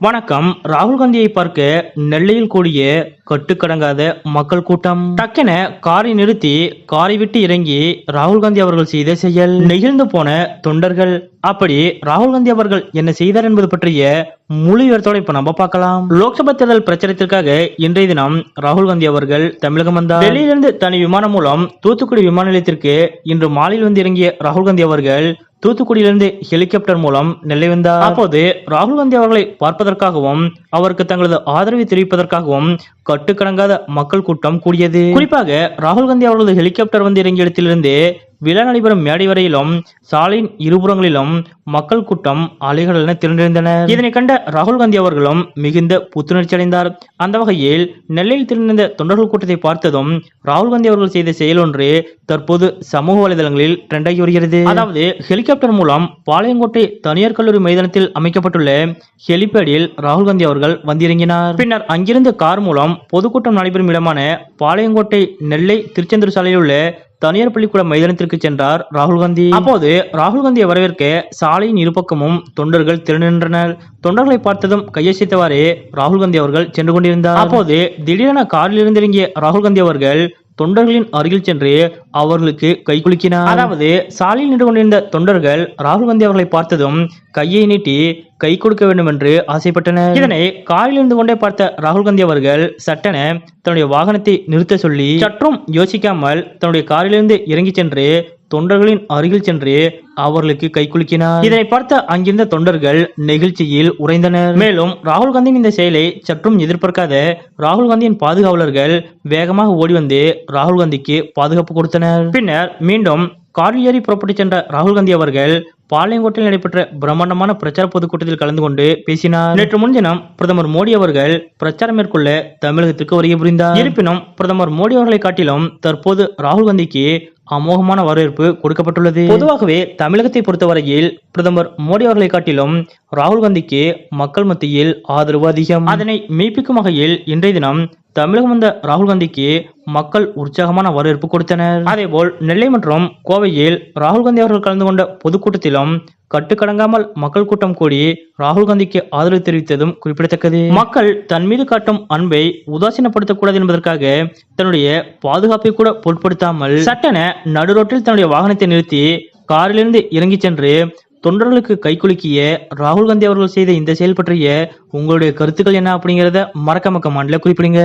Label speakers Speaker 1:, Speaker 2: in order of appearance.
Speaker 1: வணக்கம். ராகுல் காந்தியை பார்க்க நெல்லையில் கூடிய கட்டுக்கடங்காத மக்கள் கூட்டம். டக்கென காரை நிறுத்தி காரை விட்டு இறங்கி ராகுல் காந்தி அவர்கள் செய்த செயல். நெகிழ்ந்து போன தொண்டர்கள். அப்படி ராகுல் காந்தி அவர்கள் என்ன செய்தார் என்பது பற்றிய முழு விவரத்தோட இப்ப நம்ம பார்க்கலாம். லோக்சபா தேர்தல் பிரச்சாரத்திற்காக இன்றைய தினம் ராகுல் காந்தி அவர்கள் தமிழகம் வந்தார் டெல்லியிலிருந்து தனி விமானம் மூலம் தூத்துக்குடி விமான நிலையத்திற்கு இன்று மாலையில் வந்து இறங்கிய ராகுல் காந்தி அவர்கள் தூத்துக்குடியிலிருந்து ஹெலிகாப்டர் மூலம் நெல்லை வந்தார். அப்போது ராகுல் காந்தி அவர்களை பார்ப்பதற்காகவும் அவருக்கு தங்களது ஆதரவை தெரிவிப்பதற்காகவும் கட்டுக்கடங்காத மக்கள் கூட்டம் கூடியது. குறிப்பாக ராகுல் காந்தி அவர்களது ஹெலிகாப்டர் வந்து இறங்கிய இடத்திலிருந்து விழா நடைபெறும் மேடை வரையிலும் சாலையின் இருபுறங்களிலும் மக்கள் கூட்டம் அலைகள் திரண்டிருந்தனர் இதனை கண்ட ராகுல் காந்தி அவர்களும் மிகுந்த புத்துணர்ச்சி அடைந்தார். அந்த வகையில் நெல்லையில் திரண்டிருந்த தொண்டர்கள் கூட்டத்தை பார்த்ததும் ராகுல் காந்தி அவர்கள் செய்த செயல் ஒன்று தற்போது சமூக வலைதளங்களில் ட்ரெண்டாகி வருகிறது. அதாவது ஹெலிகாப்டர் மூலம் பாளையங்கோட்டை தனியார் கல்லூரி மைதானத்தில் அமைக்கப்பட்டுள்ள ஹெலிபேடில் ராகுல் காந்தி அவர்கள் வந்திறங்கினார். பின்னர் அங்கிருந்து கார் மூலம் பொதுக்கூட்டம் நடைபெறும் இடமான பாளையங்கோட்டை நெல்லை திருச்செந்தூர் சாலையில் உள்ள தனியார் பள்ளிக்கூட மைதானத்திற்கு சென்றார் ராகுல் காந்தி. அப்போது ராகுல் காந்தியை வரவேற்க சாலையின் இருபக்கமும் தொண்டர்கள் திரண்டின்றனர் தொண்டர்களை பார்த்ததும் கையசைத்தவாறே ராகுல் காந்தி அவர்கள் சென்று கொண்டிருந்தார். அப்போது திடீரென காரில் இருந்திறங்கிய ராகுல் காந்தி அவர்கள் தொண்டர்களின் அருகில் சென்று அவர்களுக்கு கை குலுக்கினார். அதாவது சாலையில் நின்று கொண்டிருந்த தொண்டர்கள் ராகுல் காந்தி அவர்களை பார்த்ததும் கையை நீட்டி கை கொடுக்க வேண்டும் என்று ஆசைப்பட்டனர். இதனை காரில் இருந்து கொண்டே பார்த்த ராகுல் காந்தி அவர்கள் சட்டென தன்னுடைய வாகனத்தை நிறுத்த சொல்லி சற்றும் யோசிக்காமல் தன்னுடைய காரிலிருந்து இறங்கி சென்று தொண்டர்களின் அருகில் சென்று அவர்களுக்கு கை குலுக்கினார். இதனை பார்த்த அங்கிருந்த தொண்டர்கள் நெகிழ்ச்சியில் உறைந்தனர். மேலும் ராகுல் காந்தியின் இந்த செயலை சற்றும் எதிர்பார்க்காத ராகுல் காந்தியின் பாதுகாவலர்கள் வேகமாக ஓடி வந்து ராகுல் காந்திக்கு பாதுகாப்பு கொடுத்தனர். பின்னர் மீண்டும் காரில் ஏறி புறப்பட்டு சென்ற ராகுல் காந்தி அவர்கள் பாளையங்கோட்டையில் நடைபெற்ற பிரம்மாண்டமான பிரச்சார பொதுக்கூட்டத்தில் கலந்து கொண்டு பேசினார். நேற்று முன்தினம் பிரதமர் மோடி அவர்கள் பிரச்சாரம் மேற்கொள்ள தமிழகத்திற்கு வருகை புரிந்தார். இருப்பினும் பிரதமர் மோடி அவர்களை காட்டிலும் தற்போது ராகுல் காந்திக்கு அமோகமான வரவேற்பு கொடுக்கப்பட்டுள்ளது. பொதுவாகவே தமிழகத்தை பொறுத்தவரையில் பிரதமர் மோடி அவர்களை காட்டிலும் ராகுல் காந்திக்கு மக்கள் மத்தியில் ஆதரவு அதிகம். அதனை மெய்ப்பிக்கும் வகையில் இன்றைய தினம் தமிழகம் வந்த ராகுல் காந்திக்கு மக்கள் உற்சாகமான வரவேற்பு கொடுத்தனர். அதேபோல் நெல்லை மற்றும் கோவையில் ராகுல் காந்தி அவர்கள் கலந்து கொண்ட பொதுக்கூட்டத்திலும் கட்டுக்கடங்காமல் மக்கள் கூட்டம் கூடி ராகுல் காந்திக்கு ஆதரவு தெரிவித்ததும் குறிப்பிடத்தக்கது. மக்கள் தன் மீது காட்டும் அன்பை உதாசீனப்படுத்தக்கூடாது என்பதற்காக தன்னுடைய பாதுகாப்பை கூட பொருட்படுத்தாமல் சட்டென நடுரோட்டில் தன்னுடைய வாகனத்தை நிறுத்தி காரிலிருந்து இறங்கி சென்று தொண்டர்களுக்கு கைக்குலுக்கிய ராகுல் காந்தி அவர்கள் செய்த இந்த செயல் பற்றிய உங்களுடைய கருத்துக்கள் என்ன அப்படிங்கறத மறக்காம கமெண்ட்ல குறிப்பிடுங்க.